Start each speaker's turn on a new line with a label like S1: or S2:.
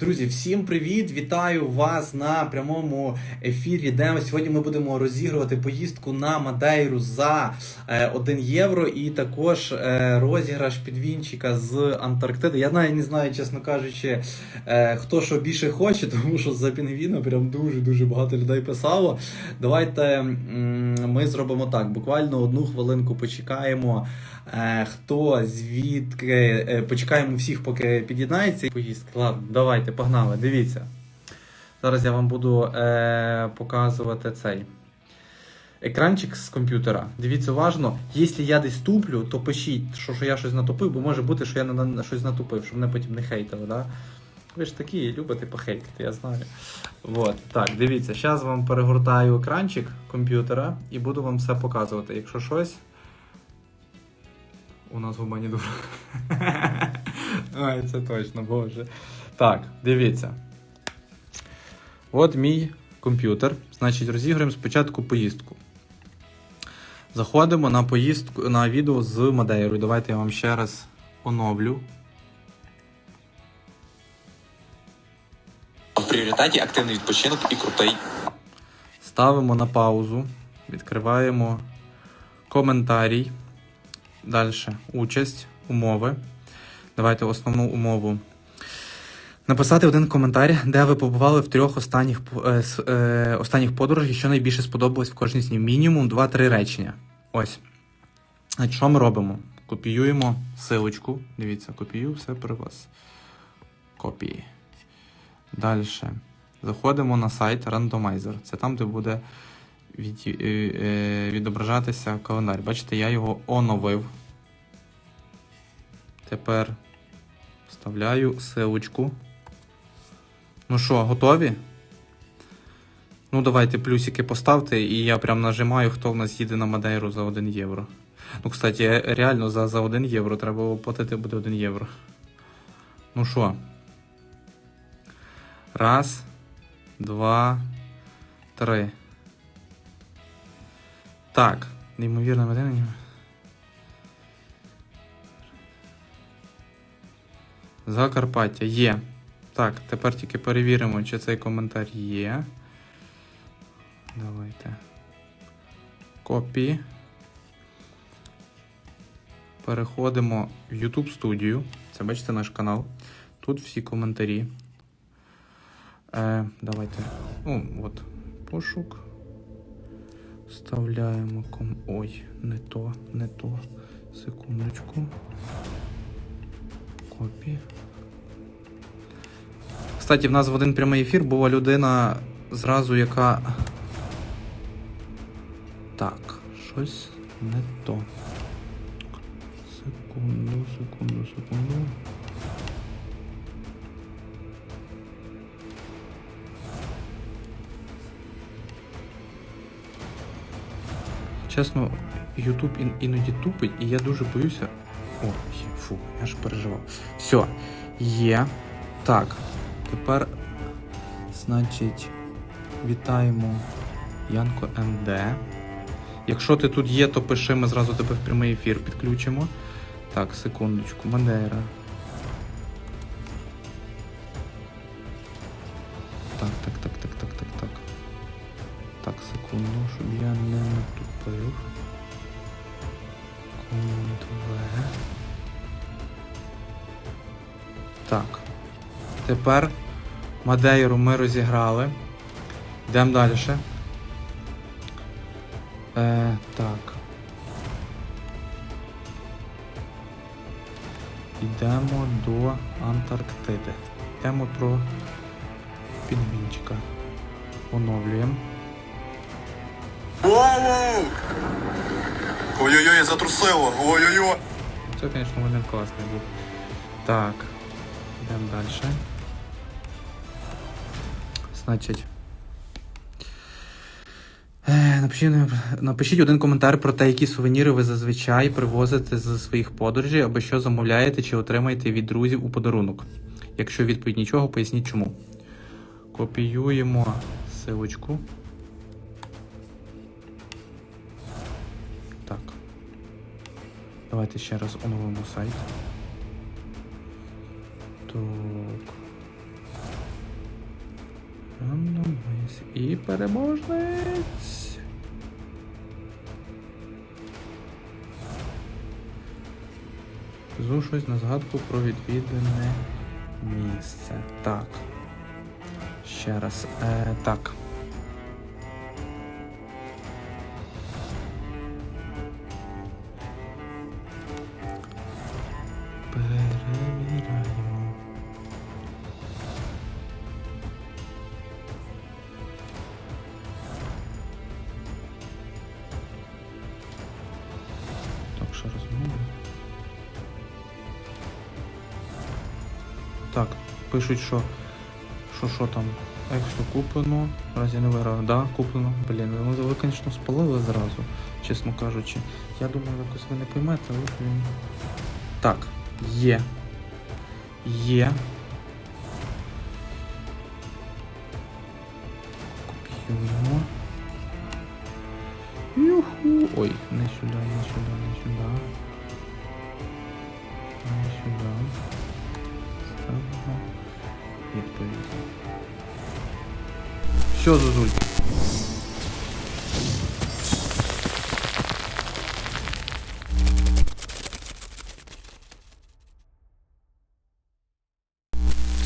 S1: Друзі, всім привіт! Вітаю вас на прямому ефірі. Де сьогодні ми будемо розігрувати поїздку на Мадейру за е, 1 євро і також е, розіграш підвінчика з Антарктиди. Я навіть не знаю, чесно кажучи, е, хто що більше хоче, тому що за пінгвіна прям дуже дуже багато людей писало. Давайте ми зробимо так. Буквально одну хвилинку почекаємо. Е, хто звідки е, почекаємо всіх, поки під'єднається поїздки. Ладно, давайте, погнали. Дивіться. Зараз я вам буду е, показувати цей екранчик з комп'ютера. Дивіться уважно. Якщо я десь туплю, то пишіть, що, що я щось натупив, бо може бути, що я на, на щось натупив, щоб мене потім не хейтили. Да? Ви ж такі любите похейтити, я знаю. Вот. Так, дивіться, зараз вам перегортаю екранчик комп'ютера і буду вам все показувати. Якщо щось. У нас губа дура. Ай, це точно, боже. Так, дивіться. От мій комп'ютер. Значить, розіграємо спочатку поїздку. Заходимо на поїздку на відео з Мадейрою. Давайте я вам ще раз оновлю.
S2: В пріоритеті активний відпочинок і крутий
S1: Ставимо на паузу, відкриваємо коментарій. Далі участь, умови. Давайте основну умову. Написати один коментар, де ви побували в трьох останніх, е, е, останніх подорожах, що найбільше сподобалось в кожній з них. Мінімум 2-3 речення. Ось. Що ми робимо? Копіюємо силочку. Дивіться, копію все при вас. Копії. Далі. Заходимо на сайт Randomizer. Це там, де буде від, е, е, відображатися календар. Бачите, я його оновив. Тепер вставляю силочку. Ну що, готові? Ну, давайте плюсики поставте, і я прям нажимаю, хто в нас їде на Мадейру за 1 євро. Ну, кстати, реально за, за 1 євро треба оплатити буде 1 євро. Ну що? Раз, два, три. Так, неймовірна медина. Закарпаття є. Так, тепер тільки перевіримо, чи цей коментар є. Давайте. Копі. Переходимо в YouTube студію. Це бачите наш канал. Тут всі коментарі. Е, давайте. Ну, от, пошук. Вставляємо ком. Ой, не то, не то. Секундочку. Копі. Кстати, в нас в один прямий ефір була людина зразу, яка. Так, щось не то. Секунду, секунду, секунду. Чесно, ін- іноді тупить, і я дуже боюся. О, фу, я ж переживав. Все, є. Так, тепер, значить, вітаємо Янко МД. Якщо ти тут є, то пиши, ми зразу тебе в прямий ефір підключимо. Так, секундочку, Мадейра. Так, так, так, так, так, так, так. Так, секунду, щоб я не натупив. Ctrl-V. Так. Тепер Мадейру ми розіграли. Йдемо далі. Е, так. Йдемо до Антарктиди. Йдемо про підмінчика. Оновлюємо.
S3: Воу! Ой-ой-ой, затрусило! Ой-ой-ой!
S1: Це, звісно, момент класний був. Так. Йдемо далі. Значить. Е, Напишіть, напишіть один коментар про те, які сувеніри ви зазвичай привозите з своїх подорожей, або що замовляєте чи отримаєте від друзів у подарунок. Якщо відповідь нічого, поясніть чому. Копіюємо силочку. Так. Давайте ще раз оновимо сайт. Так. І переможець. Зу щось на згадку про відвідане місце. Так. Ще раз. Е, так. Розмови. Так, пишуть, що. Що що там? Ексу куплено. Разі не виграв. Да, куплено. Блін, ну ви, звісно, спалили зразу, чесно кажучи. Я думаю, якось ви не поймете, але блін. Так, є. Є. Копіюємо. Юху. Ой, не сюди, не сюди, не сюди. Не сюди. Ставимо відповідь. Все, Зозуль.